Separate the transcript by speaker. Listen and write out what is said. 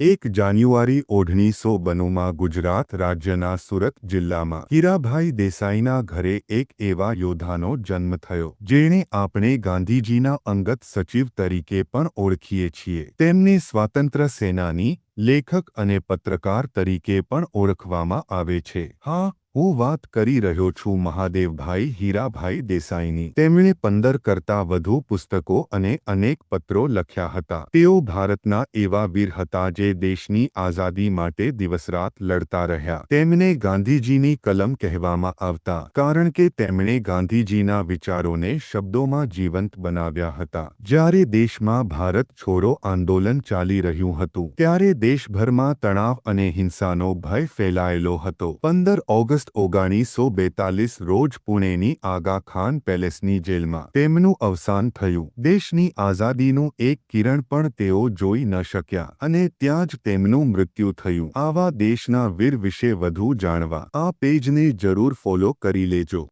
Speaker 1: એક જાન્યુઆરી ઓઢણીસો બનુમાં ગુજરાત રાજ્યના સુરત જિલ્લામાં હીરાભાઈ દેસાઈના ઘરે એક એવા યોદ્ધાનો જન્મ થયો, જેણે આપણે ગાંધીજીના અંગત સચિવ તરીકે પણ ઓળખીએ છીએ. તેમને સ્વાતંત્ર્ય સેનાની લેખક અને પત્રકાર તરીકે પણ ઓળખવામાં આવે છે. હા હું વાત કરી રહ્યો છું મહાદેવભાઈ હીરાભાઈ દેસાઈની. તેમણે પંદર કરતા વધુ પુસ્તકો અને અનેક પત્રો લખ્યા હતા. તેઓ ભારતના એવા વીર હતા જે દેશની આઝાદી માટે દિવસરાત લડતા રહ્યા. તેમને ગાંધીજીની કલમ કહેવામાં આવતા, કારણ કે તેમણે ગાંધીજીના વિચારોને શબ્દોમાં જીવંત બનાવ્યા હતા. જ્યારે દેશમાં ભારત છોડો આંદોલન ચાલી રહ્યું હતું, ત્યારે દેશભરમાં તણાવ અને હિંસાનો ભય ફેલાયેલો હતો. પંદર ઓગસ્ટ ઓગાણીસો બેતાલીસ રોજ પુણેની આગા ખાન પેલેસની જેલમાં તેમનું અવસાન થયું. દેશની આઝાદીનું એક કિરણ પણ તેઓ જોઈ ન શક્યા અને ત્યાં જ તેમનું મૃત્યુ થયું. આવા દેશના વીર વિશે વધુ જાણવા આ પેજને જરૂર ફોલો કરી લેજો.